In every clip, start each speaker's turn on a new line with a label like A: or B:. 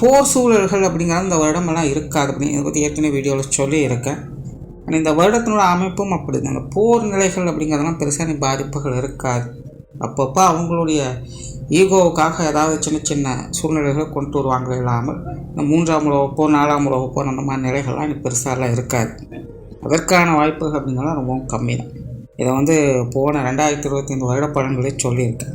A: போர் சூழல்கள் அப்படிங்கிற அந்த வருடமெல்லாம் இருக்காது அப்படின்னு இதை பற்றி ஏற்கனவே வீடியோவில் சொல்லியிருக்கேன். ஆனால் இந்த வருடத்தினோட அமைப்பும் அப்படி அந்த போர் நிலைகள் அப்படிங்கிறதெல்லாம் பெருசாக பாதிப்புகள் இருக்காது. அப்பப்போ அவங்களுடைய ஈகோவுக்காக ஏதாவது சின்ன சின்ன சூழ்நிலைகளை கொண்டு வருவாங்க இல்லாமல் இந்த மூன்றாம் உலகப்போ நாலாம் உலகப்போ அந்த மாதிரி நிலைகள்லாம் இனி பெருசாலாம் இருக்காது. அதற்கான வாய்ப்புகள் அப்படிங்கிறதெல்லாம் ரொம்பவும் கம்மி தான் இதை வந்து போன ரெண்டாயிரத்தி இருபத்தைந்து வருட பலன்களே சொல்லியிருக்கேன்.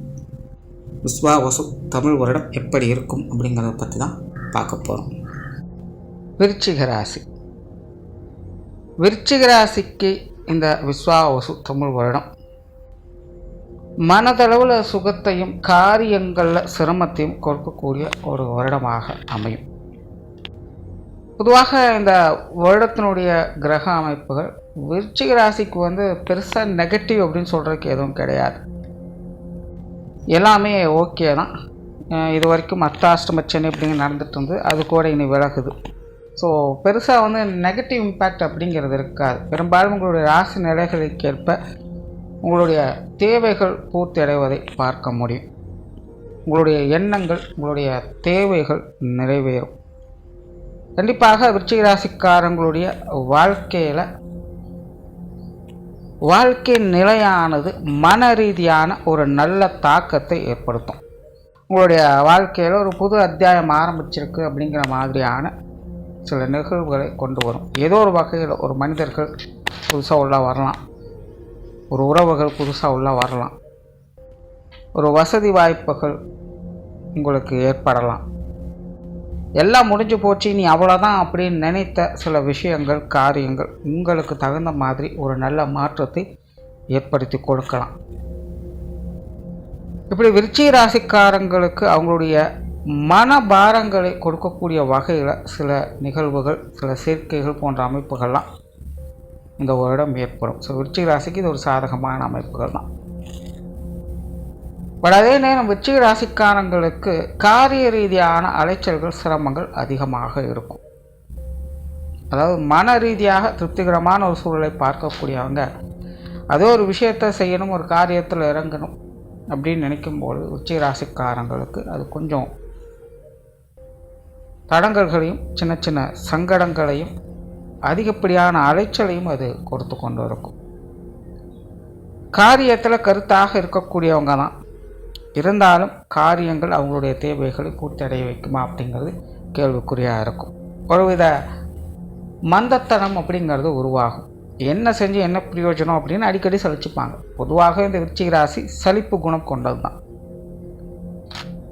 A: விஸ்வா வசு தமிழ் வருடம் எப்படி இருக்கும் அப்படிங்கிறத பற்றி தான் பார்க்க போகிறோம் விருச்சிக ராசி. விருச்சிக ராசிக்கு இந்த விஸ்வா வசு தமிழ் வருடம் மனதளவில் சுகத்தையும் காரியங்களில் சிரமத்தையும் கொடுக்கக்கூடிய ஒரு வருடமாக அமையும். பொதுவாக இந்த வருடத்தினுடைய கிரக அமைப்புகள் விருச்சிக ராசிக்கு வந்து பெருசாக நெகட்டிவ் அப்படின்னு சொல்கிறதுக்கு எதுவும் கிடையாது. எல்லாமே ஓகே தான். இது வரைக்கும் அர்த்தாஷ்டம சனி அப்படிங்க நடந்துட்டு இருந்து அது கூட இனி விலகுது. ஸோ பெருசாக வந்து நெகட்டிவ் இம்பேக்ட் அப்படிங்கிறது இருக்காது. பெரும்பாலும் உங்களுடைய ராசி நிலைகளுக்கு ஏற்ப உங்களுடைய தேவைகள் பூர்த்தி அடைவதை பார்க்க முடியும். உங்களுடைய எண்ணங்கள் உங்களுடைய தேவைகள் நிறைவேறும். கண்டிப்பாக விருச்சிக ராசிக்காரங்களுடைய வாழ்க்கையில் வாழ்க்கை நிலையானது மன ரீதியான ஒரு நல்ல தாக்கத்தை ஏற்படுத்தும். உங்களுடைய வாழ்க்கையில் ஒரு புது அத்தியாயம் ஆரம்பிச்சிருக்கு அப்படிங்கிற மாதிரியான சில நிகழ்வுகளை கொண்டு வரும். ஏதோ ஒரு வகையில் ஒரு மனிதர்கள் புதுசாக உள்ள வரலாம். ஒரு உறவுகள் புதுசாக உள்ள வரலாம். ஒரு வசதி வாய்ப்புகள் உங்களுக்கு ஏற்படலாம். எல்லாம் முடிஞ்சு போச்சு நீ அவ்வளோதான் அப்படின்னு நினைத்த சில விஷயங்கள் காரியங்கள் உங்களுக்கு தகுந்த மாதிரி ஒரு நல்ல மாற்றத்தை ஏற்படுத்தி கொடுக்கலாம். இப்படி விருச்சி ராசிக்காரங்களுக்கு அவங்களுடைய மன பாரங்களை கொடுக்கக்கூடிய வகையில் சில நிகழ்வுகள் சில சேர்க்கைகள் போன்ற அமைப்புகள்லாம் இந்த வருடம் ஏற்படும். ஸோ விருச்சிக ராசிக்கு இது ஒரு சாதகமான அமைப்புகள் தான் பட் அதே நேரம் வெற்றி ராசிக்காரங்களுக்கு காரிய ரீதியான அலைச்சல்கள் சிரமங்கள் அதிகமாக இருக்கும். அதாவது மன ரீதியாக திருப்திகரமான ஒரு சூழலை பார்க்கக்கூடியவங்க அதே ஒரு விஷயத்தை செய்யணும் ஒரு காரியத்தில் இறங்கணும் அப்படின்னு நினைக்கும்போது உச்சி ராசிக்காரங்களுக்கு அது கொஞ்சம் தடங்கல்களையும் சின்ன சின்ன சங்கடங்களையும் அதிகப்படியான அலைச்சலையும் அது கொடுத்து கொண்டு இருக்கும். காரியத்தில் கருத்தாக இருக்கக்கூடியவங்க தான் இருந்தாலும் காரியங்கள் அவங்களுடைய தேவைகளை பூர்த்தடைய வைக்குமா அப்படிங்கிறது கேள்விக்குறியாக இருக்கும். ஒருவித மந்தத்தனம் அப்படிங்கிறது உருவாகும். என்ன செஞ்சு என்ன பிரயோஜனம் அப்படின்னு அடிக்கடி சலிச்சுப்பாங்க. பொதுவாக இந்த விருச்சிக ராசி சலிப்பு குணம் கொண்டது தான்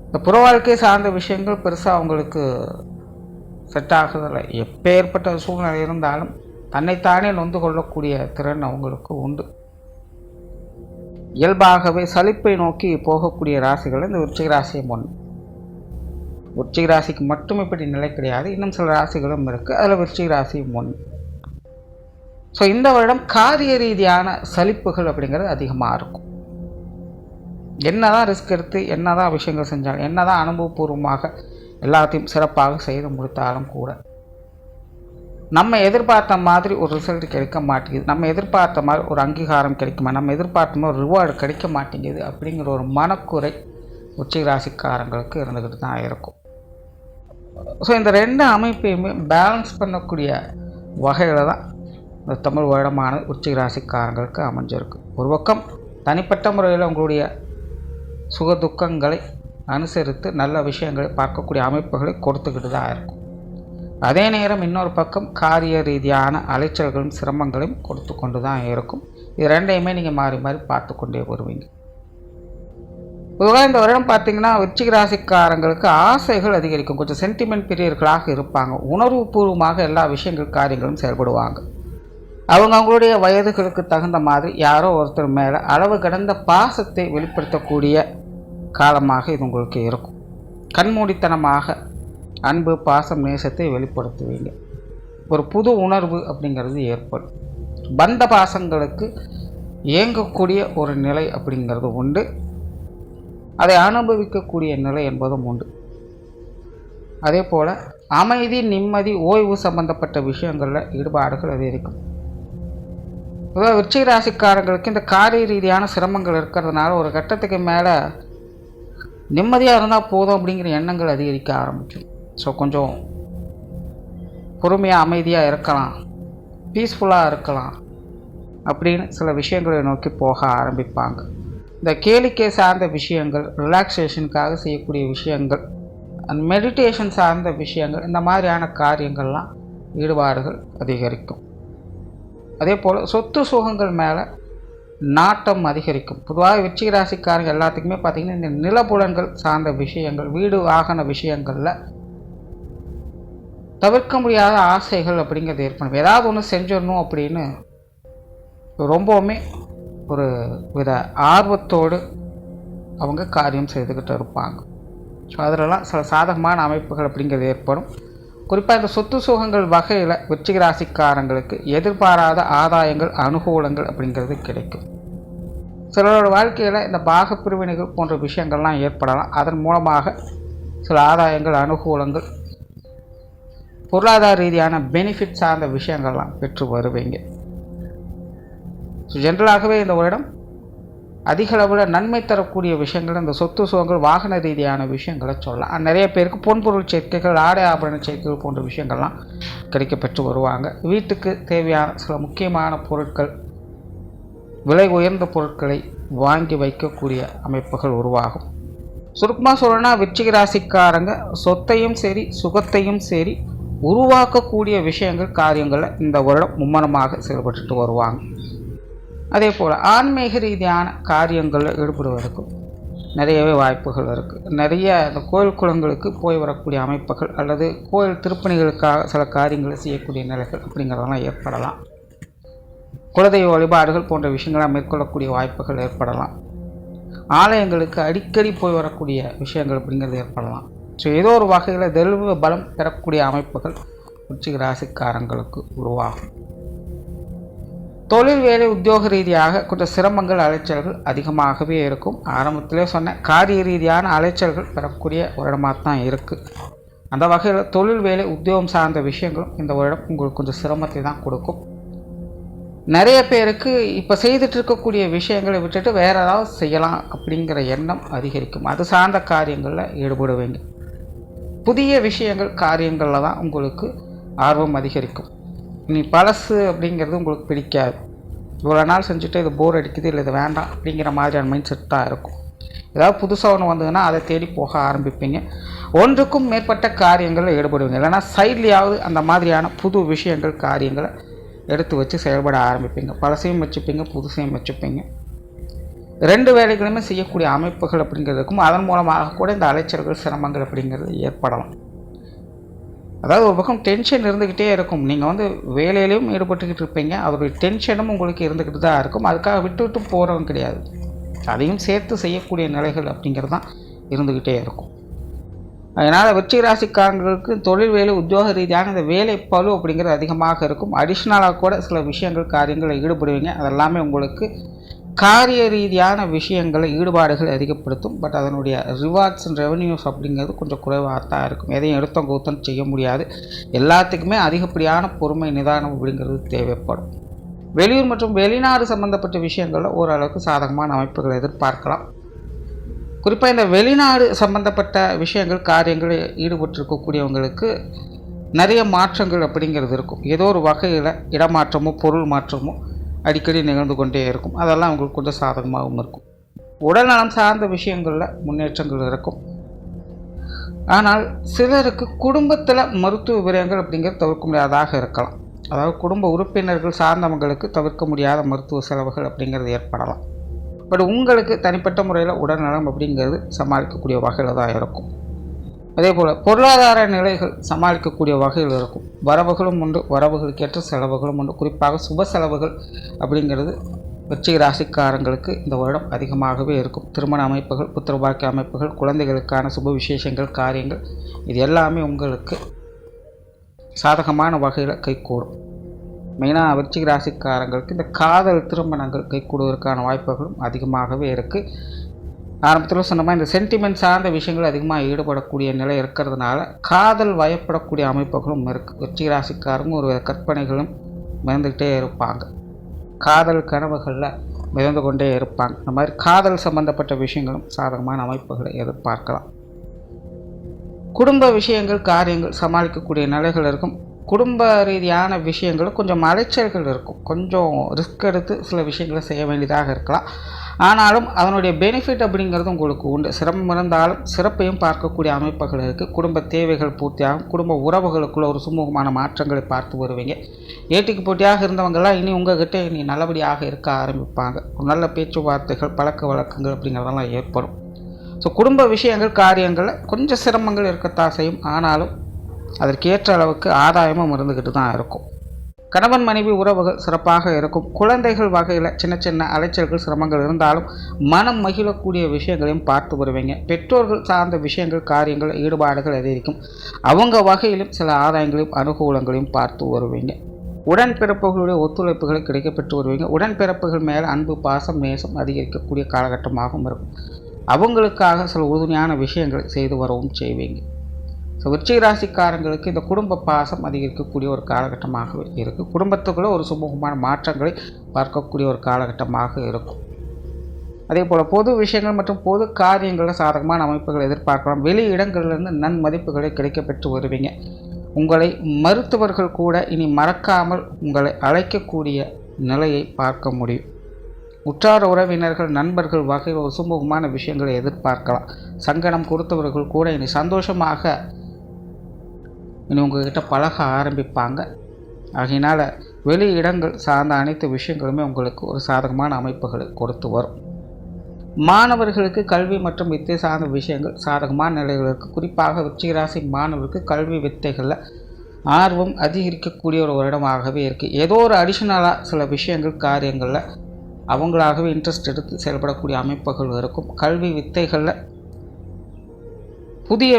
A: இந்த புற வாழ்க்கை சார்ந்த விஷயங்கள் பெருசாக அவங்களுக்கு செட் ஆகுதில்லை எப்பேற்பட்ட சூழ்நிலை இருந்தாலும் தன்னைத்தானே நொந்து கொள்ளக்கூடிய திறன் அவங்களுக்கு உண்டு. இயல்பாகவே சலிப்பை நோக்கி போகக்கூடிய ராசிகள் இந்த விருச்சிக ராசியும் ஒன்று விருச்சிக ராசிக்கு மட்டும் இப்படி நிலை கிடையாது. இன்னும் சில ராசிகளும் இருக்குது அதில் விருச்சிக ராசியும் ஒன்று ஸோ இந்த வருடம் காரிய ரீதியான சலிப்புகள் அப்படிங்கிறது அதிகமாக இருக்கும். என்னதான் ரிஸ்க் எடுத்து என்னதான் விஷயங்கள் செஞ்சாலும் என்னதான் அனுபவபூர்வமாக எல்லாத்தையும் சிறப்பாக செய்து முடித்தாலும் கூட நம்ம எதிர்பார்த்த மாதிரி ஒரு ரிசல்ட் கிடைக்க மாட்டேங்குது. நம்ம எதிர்பார்த்த மாதிரி ஒரு அங்கீகாரம் கிடைக்குமா? நம்ம எதிர்பார்த்த மாதிரி ஒரு ரிவார்டு கிடைக்க மாட்டேங்குது அப்படிங்கிற ஒரு மனக்குறை உச்சி ராசிக்காரங்களுக்கு இருந்துக்கிட்டு தான் இருக்கும். ஸோ இந்த ரெண்டு அமைப்பையுமே பேலன்ஸ் பண்ணக்கூடிய வகையில் தான் இந்த தமிழ் வருடமான உச்சி ராசிக்காரங்களுக்கு அமைஞ்சிருக்கு. ஒரு பக்கம் தனிப்பட்ட முறையில் உங்களுடைய சுக துக்கங்களை அனுசரித்து நல்ல விஷயங்களை பார்க்கக்கூடிய அமைப்புகளை கொடுத்துக்கிட்டு தான் இருக்கும். அதே நேரம் இன்னொரு பக்கம் காரிய ரீதியான அலைச்சல்களும் சிரமங்களையும் கொடுத்து கொண்டு தான் இருக்கும். இது ரெண்டையுமே நீங்கள் மாறி மாறி பார்த்து கொண்டே வருவீங்க. பொதுவாக இந்த வருடம் பார்த்தீங்கன்னா விருச்சிக ராசிக்காரங்களுக்கு ஆசைகள் அதிகரிக்கும். கொஞ்சம் சென்டிமெண்ட் பிரியர்களாக இருப்பாங்க. உணர்வுபூர்வமாக எல்லா விஷயங்கள் காரியங்களும் செயல்படுவாங்க. அவங்க அவங்களுடைய வயதுகளுக்கு தகுந்த மாதிரி யாரோ ஒருத்தர் மேலே அளவு கடந்த பாசத்தை வெளிப்படுத்தக்கூடிய காலமாக இது உங்களுக்கு இருக்கும். கண்மூடித்தனமாக அன்பு பாசம் நேசத்தை வெளிப்படுத்துவீங்க. ஒரு புது உணர்வு அப்படிங்கிறது ஏற்படும். பந்த பாசங்களுக்கு இயங்கக்கூடிய ஒரு நிலை அப்படிங்கிறது உண்டு. அதை அனுபவிக்கக்கூடிய நிலை என்பதும் உண்டு. அதே போல் அமைதி நிம்மதி ஓய்வு சம்பந்தப்பட்ட விஷயங்களில் ஈடுபாடுகள் அதிகரிக்கும். பொதுவாக விருச்சிக ராசிக்காரங்களுக்கு இந்த காரிய ரீதியான சிரமங்கள் இருக்கிறதுனால ஒரு கட்டத்துக்கு மேலே நிம்மதியாக இருந்தால் போதும் அப்படிங்கிற எண்ணங்கள் அதிகரிக்க ஆரம்பிக்கும். ஸோ கொஞ்சம் பொறுமையாக அமைதியாக இருக்கலாம். பீஸ்ஃபுல்லாக இருக்கலாம். அப்படின்னு சில விஷயங்களை நோக்கி போக ஆரம்பிப்பாங்க. இந்த கேளிக்கை சார்ந்த விஷயங்கள் ரிலாக்ஸேஷனுக்காக செய்யக்கூடிய விஷயங்கள் அண்ட் மெடிடேஷன் சார்ந்த விஷயங்கள் இந்த மாதிரியான காரியங்கள்லாம் ஈடுபாடுகள் அதிகரிக்கும். அதே போல் சொத்து சுகங்கள் மேலே நாட்டம் அதிகரிக்கும். பொதுவாக வெற்றி ராசிக்காரங்க எல்லாத்துக்குமே பார்த்திங்கன்னா இந்த நிலப்புலன்கள் சார்ந்த விஷயங்கள் வீடு வாகன விஷயங்களில் தவிர்க்க முடியாத ஆசைகள் அப்படிங்கிறது ஏற்படும். ஏதாவது ஒன்று செஞ்சிடணும் அப்படின்னு ரொம்பவுமே ஒரு வித ஆர்வத்தோடு அவங்க காரியம் செய்துக்கிட்டு இருப்பாங்க. ஸோ அதிலலாம் சில சாதகமான அமைப்புகள் அப்படிங்கிறது ஏற்படும். குறிப்பாக இந்த சொத்து சுகங்கள் வகையில் வெற்றிக ராசிக்காரங்களுக்கு எதிர்பாராத ஆதாயங்கள் அனுகூலங்கள் அப்படிங்கிறது கிடைக்கும். சிலரோட வாழ்க்கையில் இந்த பாகப்பிரிவினைகள் போன்ற விஷயங்கள்லாம் ஏற்படலாம். அதன் மூலமாக சில ஆதாயங்கள் அனுகூலங்கள் பொருளாதார ரீதியான பெனிஃபிட் சார்ந்த விஷயங்கள்லாம் பெற்று வருவீங்க. ஸோ ஜென்ரலாகவே இந்த வருடம் அதிக அளவில் நன்மை தரக்கூடிய விஷயங்கள் இந்த சொத்து சுகங்கள் வாகன ரீதியான விஷயங்களை சொல்லலாம். நிறைய பேருக்கு பொன்பொருள் சேர்க்கைகள் ஆடை ஆபரண சேர்க்கைகள் போன்ற விஷயங்கள்லாம் கிடைக்க பெற்று வருவாங்க. வீட்டுக்கு தேவையான சில முக்கியமான பொருட்கள் விலை உயர்ந்த பொருட்களை வாங்கி வைக்கக்கூடிய அமைப்புகள் உருவாகும். சுருக்கமாக சொல்லணும்னா வெற்றிகராசிக்காரங்க ராசிக்காரங்க சொத்தையும் சரி சுகத்தையும் சரி உருவாக்கக்கூடிய விஷயங்கள் காரியங்களில் இந்த வருடம் மும்மரமாக செயல்பட்டுட்டு வருவாங்க. அதே போல் ஆன்மீக ரீதியான காரியங்களில் ஈடுபடுவதற்கும் நிறையவே வாய்ப்புகள் இருக்குது நிறைய இந்த கோயில் குளங்களுக்கு போய் வரக்கூடிய அமைப்புகள் அல்லது கோயில் திருப்பணிகளுக்காக சில காரியங்களை செய்யக்கூடிய நிலைகள் அப்படிங்கிறதெல்லாம் ஏற்படலாம். குலதெய்வ வழிபாடுகள் போன்ற விஷயங்களை மேற்கொள்ளக்கூடிய வாய்ப்புகள் ஏற்படலாம். ஆலயங்களுக்கு அடிக்கடி போய் வரக்கூடிய விஷயங்கள் அப்படிங்கிறது ஏற்படலாம். ஸோ ஏதோ ஒரு வகையில் தெளிவு பலம் பெறக்கூடிய அமைப்புகள் உச்சிக ராசிக்காரங்களுக்கு உருவாகும். தொழில் வேலை உத்தியோக ரீதியாக கொஞ்சம் சிரமங்கள் அலைச்சல்கள் அதிகமாகவே இருக்கும். ஆரம்பத்திலே சொன்ன காரிய ரீதியான அலைச்சல்கள் பெறக்கூடிய வருடமாக தான் இருக்குது அந்த வகையில் தொழில் வேலை உத்தியோகம் சார்ந்த விஷயங்களும் இந்த வருடம் உங்களுக்கு கொஞ்சம் சிரமத்தை தான் கொடுக்கும். நிறைய பேருக்கு இப்போ செய்துட்டு இருக்கக்கூடிய விஷயங்களை விட்டுட்டு வேறு ஏதாவது செய்யலாம் அப்படிங்கிற எண்ணம் அதிகரிக்கும். அது சார்ந்த காரியங்களில் ஈடுபடுவீங்க. புதிய விஷயங்கள் காரியங்களில் தான் உங்களுக்கு ஆர்வம் அதிகரிக்கும். நீ பழசு அப்படிங்கிறது உங்களுக்கு பிடிக்காது. இவ்வளோ நாள் செஞ்சுட்டு இது போர் அடிக்குது இல்லை இது வேண்டாம் அப்படிங்கிற மாதிரியான மைண்ட் செட் தான் இருக்கும். ஏதாவது புதுசாக ஒன்று வந்ததுன்னா அதை தேடி போக ஆரம்பிப்பீங்க. ஒன்றுக்கும் மேற்பட்ட காரியங்களில் ஈடுபடுவீங்க. இல்லைனா சைட்லேயாவது அந்த மாதிரியான புது விஷயங்கள் காரியங்களை எடுத்து வச்சு செயல்பட ஆரம்பிப்பீங்க. பழசையும் வச்சுப்பீங்க புதுசையும் வச்சுப்பீங்க. ரெண்டு வேலைகளுமே செய்யக்கூடிய அமைப்புகள் அப்படிங்கிறதுக்கும் அதன் மூலமாக கூட இந்த அலைச்சல்கள் சிரமங்கள் அப்படிங்கிறது ஏற்படலாம். அதாவது ஒரு பக்கம் டென்ஷன் இருந்துக்கிட்டே இருக்கும். நீங்கள் வந்து வேலையிலையும் ஈடுபட்டுக்கிட்டு இருப்பீங்க. அதோடைய டென்ஷனும் உங்களுக்கு இருந்துக்கிட்டு தான் இருக்கும். அதுக்காக விட்டு விட்டு போகிறவங்க கிடையாது. அதையும் சேர்த்து செய்யக்கூடிய நிலைகள் அப்படிங்கிறது தான் இருந்துக்கிட்டே இருக்கும். அதனால் வெற்றி ராசிக்காரங்களுக்கு தொழில் வேலை உத்தியோக ரீதியான இந்த வேலை பழு அப்படிங்கிறது அதிகமாக இருக்கும். அடிஷ்னலாக கூட சில விஷயங்கள் காரியங்களில் ஈடுபடுவீங்க. அதெல்லாமே உங்களுக்கு காரிய ரீதியான விஷயங்களை ஈடுபாடுகள் அதிகப்படுத்தும் பட் அதனுடைய ரிவார்ட்ஸ் அண்ட் ரெவன்யூஸ் அப்படிங்கிறது கொஞ்சம் குறைவாக தான் இருக்கும். எதையும் எடுத்தம் கௌத்தம் செய்ய முடியாது. எல்லாத்துக்குமே அதிகப்படியான பொறுமை நிதானம் அப்படிங்கிறது தேவைப்படும். வெளியூர் மற்றும் வெளிநாடு சம்பந்தப்பட்ட விஷயங்களில் ஓரளவுக்கு சாதகமான அமைப்புகளை எதிர்பார்க்கலாம். குறிப்பாக இந்த வெளிநாடு சம்பந்தப்பட்ட விஷயங்கள் காரியங்களில் ஈடுபட்டிருக்கக்கூடியவங்களுக்கு நிறைய மாற்றங்கள் அப்படிங்கிறது இருக்கும். ஏதோ ஒரு வகையில் இடமாற்றமோ பொருள் மாற்றமோ அடிக்கடி நிகழ்ந்து கொண்டே இருக்கும். அதெல்லாம் அவங்களுக்கு கொஞ்சம் சாதகமாகவும் இருக்கும். உடல்நலம் சார்ந்த விஷயங்களில் முன்னேற்றங்கள் இருக்கும். ஆனால் சிலருக்கு குடும்பத்தில் மருத்துவ விரயங்கள் அப்படிங்கிறது தவிர்க்க முடியாததாக இருக்கலாம். அதாவது குடும்ப உறுப்பினர்கள் சார்ந்தவங்களுக்கு தவிர்க்க முடியாத மருத்துவ செலவுகள் அப்படிங்கிறது ஏற்படலாம். பட் உங்களுக்கு தனிப்பட்ட முறையில் உடல்நலம் அப்படிங்கிறது சமாளிக்கக்கூடிய வகையில் தான் இருக்கும். அதே போல் பொருளாதார நிலைகள் சமாளிக்கக்கூடிய வகையில் இருக்கும். வரவுகளும் உண்டு வரவுகளுக்கேற்ற செலவுகளும் உண்டு. குறிப்பாக சுப செலவுகள் அப்படிங்கிறது வெற்றி ராசிக்காரங்களுக்கு இந்த வருடம் அதிகமாகவே இருக்கும். திருமண அமைப்புகள் புத்திரபாக்கிய அமைப்புகள் குழந்தைகளுக்கான சுப விசேஷங்கள் காரியங்கள் இது எல்லாமே உங்களுக்கு சாதகமான வகையில் கைகூடும். மெயினாக வெற்றி ராசிக்காரங்களுக்கு இந்த காதல் திருமணங்கள் கைகூடுவதற்கான வாய்ப்புகளும் அதிகமாகவே இருக்குது ஆரம்பத்தில் சொன்ன மாதிரி இந்த சென்டிமெண்ட் சார்ந்த விஷயங்கள் அதிகமாக ஈடுபடக்கூடிய நிலை இருக்கிறதுனால காதல் வயப்படக்கூடிய அமைப்புகளும் இருக்குது வெற்றி ராசிக்காரங்க ஒரு கற்பனைகளும் மிதந்துக்கிட்டே இருப்பாங்க. காதல் கனவுகளில் மிதந்து கொண்டே இருப்பாங்க. இந்த மாதிரி காதல் சம்பந்தப்பட்ட விஷயங்களும் சாதகமான அமைப்புகளை எதிர்பார்க்கலாம். குடும்ப விஷயங்கள் காரியங்கள் சமாளிக்கக்கூடிய நிலைகள் இருக்கும். குடும்ப ரீதியான விஷயங்களும் கொஞ்சம் அலைச்சல்கள் இருக்கும். கொஞ்சம் ரிஸ்க் எடுத்து சில விஷயங்களை செய்ய வேண்டியதாக இருக்கலாம். ஆனாலும் அதனுடைய பெனிஃபிட் அப்படிங்கிறது உங்களுக்கு உண்டு. சிரமம் இருந்தாலும் சிறப்பையும் பார்க்கக்கூடிய அமைப்புகள் இருக்குது குடும்ப தேவைகள் பூர்த்தியாகும். குடும்ப உறவுகளுக்குள்ள ஒரு சுமூகமான மாற்றங்களை பார்த்து வருவீங்க. ஏட்டிக்கு போட்டியாக இருந்தவங்கெல்லாம் இனி உங்ககிட்ட இனி நல்லபடியாக இருக்க ஆரம்பிப்பாங்க. நல்ல பேச்சுவார்த்தைகள் பழக்க வழக்கங்கள் அப்படிங்கிறதெல்லாம் ஏற்படும். ஸோ குடும்ப விஷயங்கள் காரியங்களில் கொஞ்சம் சிரமங்கள் இருக்கத்தான் செய்யும். ஆனாலும் அதற்கேற்ற அளவுக்கு ஆதாயமும் இருந்துக்கிட்டு தான் இருக்கும். கணவன் மனைவி உறவுகள் சிறப்பாக இருக்கும். குழந்தைகள் வகையில் சின்ன சின்ன அலைச்சல்கள் சிரமங்கள் இருந்தாலும் மனம் மகிழக்கூடிய விஷயங்களையும் பார்த்து வருவீங்க. பெற்றோர்கள் சார்ந்த விஷயங்கள் காரியங்கள் ஈடுபாடுகள் அதிகரிக்கும். அவங்க வகையிலும் சில ஆதாயங்களையும் அனுகூலங்களையும் பார்த்து வருவீங்க. உடன்பிறப்புகளுடைய ஒத்துழைப்புகளை கிடைக்கப்பெற்று வருவீங்க. உடன்பிறப்புகள் மேலே அன்பு பாசம் நேசம் அதிகரிக்கக்கூடிய காலகட்டமாகவும் இருக்கும். அவங்களுக்காக சில உறுதுணையான விஷயங்களை செய்து வரவும் செய்வீங்க. ஸோ விருச்சிக ராசிக்காரங்களுக்கு இந்த குடும்ப பாசம் அதிகரிக்கக்கூடிய ஒரு காலகட்டமாகவே இருக்குது குடும்பத்துக்குள்ளே ஒரு சுமூகமான மாற்றங்களை பார்க்கக்கூடிய ஒரு காலகட்டமாக இருக்கும். அதே போல் பொது விஷயங்கள் மற்றும் பொது காரியங்களில் சாதகமான அமைப்புகளை எதிர்பார்க்கலாம். வெளி இடங்களிலிருந்து நன்மதிப்புகளை கிடைக்கப்பெற்று வருவீங்க. உங்களை மருத்துவர்கள் கூட இனி மறக்காமல் உங்களை அழைக்கக்கூடிய நிலையை பார்க்க முடியும். உற்றார உறவினர்கள் நண்பர்கள் வகையில் ஒரு சுமூகமான விஷயங்களை எதிர்பார்க்கலாம். சங்கடம் கொடுத்தவர்கள் கூட இனி சந்தோஷமாக இனி உங்ககிட்ட பழக ஆரம்பிப்பாங்க. ஆகையினால் வெளி இடங்கள் சார்ந்த அனைத்து விஷயங்களுமே உங்களுக்கு ஒரு சாதகமான அமைப்புகளை கொடுத்து வரும். மாணவர்களுக்கு கல்வி மற்றும் வித்தை சார்ந்த விஷயங்கள் சாதகமான நிலைகள் இருக்குது குறிப்பாக விச்சிகராசி மாணவருக்கு கல்வி வித்தைகளில் ஆர்வம் அதிகரிக்கக்கூடிய ஒரு வருடமாகவே இருக்குது ஏதோ ஒரு அடிஷ்னலாக சில விஷயங்கள் காரியங்களில் அவங்களாகவே இன்ட்ரெஸ்ட் எடுத்து செயல்படக்கூடிய அமைப்புகள் இருக்கும். கல்வி வித்தைகளில் புதிய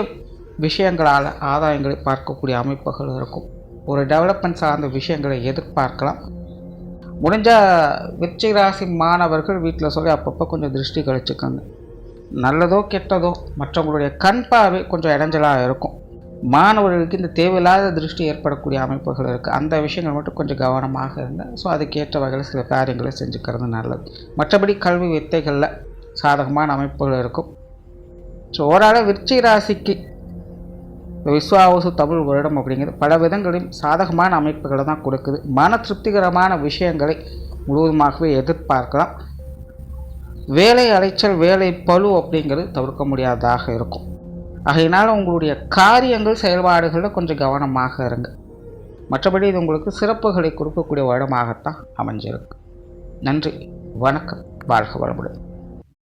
A: விஷயங்களால் ஆதாயங்களை பார்க்கக்கூடிய அமைப்புகள் இருக்கும். ஒரு டெவலப்மெண்ட் சார்ந்த விஷயங்களை எதிர்பார்க்கலாம். முடிஞ்சால் விருச்சிக ராசி மாணவர்கள் வீட்டில் சொல்லி அப்பப்போ கொஞ்சம் திருஷ்டி கழிச்சுக்கோங்க. நல்லதோ கெட்டதோ மற்றவங்களுடைய கண் பார்வை கொஞ்சம் இடைஞ்சலாக இருக்கும். மாணவர்களுக்கு இந்த தேவையில்லாத திருஷ்டி ஏற்படக்கூடிய அமைப்புகள் இருக்குது அந்த விஷயங்கள் மட்டும் கொஞ்சம் கவனமாக இருந்தால் ஸோ அதுக்கேற்ற வகையில் சில காரியங்களை செஞ்சுக்கிறது நல்லது. மற்றபடி கல்வி வித்தைகளில் சாதகமான அமைப்புகள் இருக்கும். ஸோ ஓரளவு விருச்சிக ராசிக்கு இந்த விஸ்வாவசு தமிழ் வருடம் அப்படிங்கிறது பல விதங்களிலும் சாதகமான அமைப்புகளை தான் கொடுக்குது. மன திருப்திகரமான விஷயங்களை முழுவதுமாகவே எதிர்பார்க்கலாம். வேலை அலைச்சல் வேலை பழு அப்படிங்கிறது தவிர்க்க முடியாததாக இருக்கும். ஆகையினால் உங்களுடைய காரியங்கள் செயல்பாடுகளில் கொஞ்சம் கவனமாக இருங்க. மற்றபடி இது உங்களுக்கு சிறப்புகளை கொடுக்கக்கூடிய வருடமாகத்தான் அமைஞ்சிருக்கு. நன்றி வணக்கம் வாழ்க வளமுடன்.